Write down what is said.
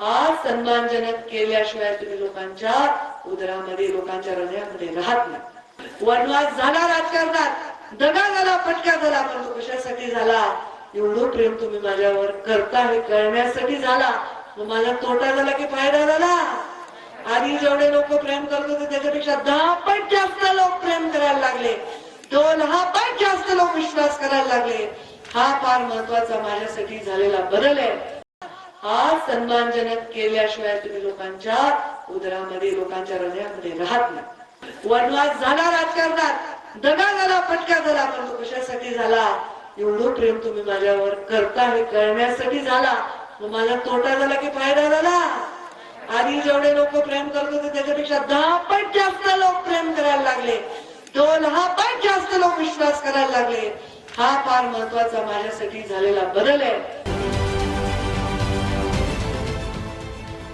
हा सन्मानजनक केल्याशिवाय तुम्ही लोकांच्या उदरामध्ये लोकांच्या हृदयामध्ये राहत नाही. वनवास झाला राजकारणात. दगा झाला फटका झाला पण तो कशासाठी झाला? एवढं प्रेम तुम्ही माझ्यावर करता हे करण्यासाठी झाला. मग माझा तोटा झाला की फायदा झाला? आधी जेवढे लोक प्रेम करत होते त्याच्यापेक्षा दहा पट जास्त लोक प्रेम करायला लागले. दोन हा पट जास्त लोक विश्वास करायला लागले. हा फार महत्त्वाचा माझ्यासाठी झालेला बदल आहे. हा सन्मानजनक केल्याशिवाय तुम्ही लोकांच्या उदरामध्ये लोकांच्या हृदयामध्ये राहत नाही. वनवास झाला राजकारणात. दगा झाला फटका झाला. पण तो कशासाठी झाला? एवढं प्रेम तुम्ही माझ्यावर करता हे करण्यासाठी झाला. मग माझा तोटा झाला की फायदा झाला? आधी जेवढे लोक प्रेम करत होते त्याच्यापेक्षा दहा पट जास्त लोक प्रेम करायला लागले. दोन हा पट जास्त लोक विश्वास करायला लागले. हा फार महत्त्वाचा माझ्यासाठी झालेला बदल आहे.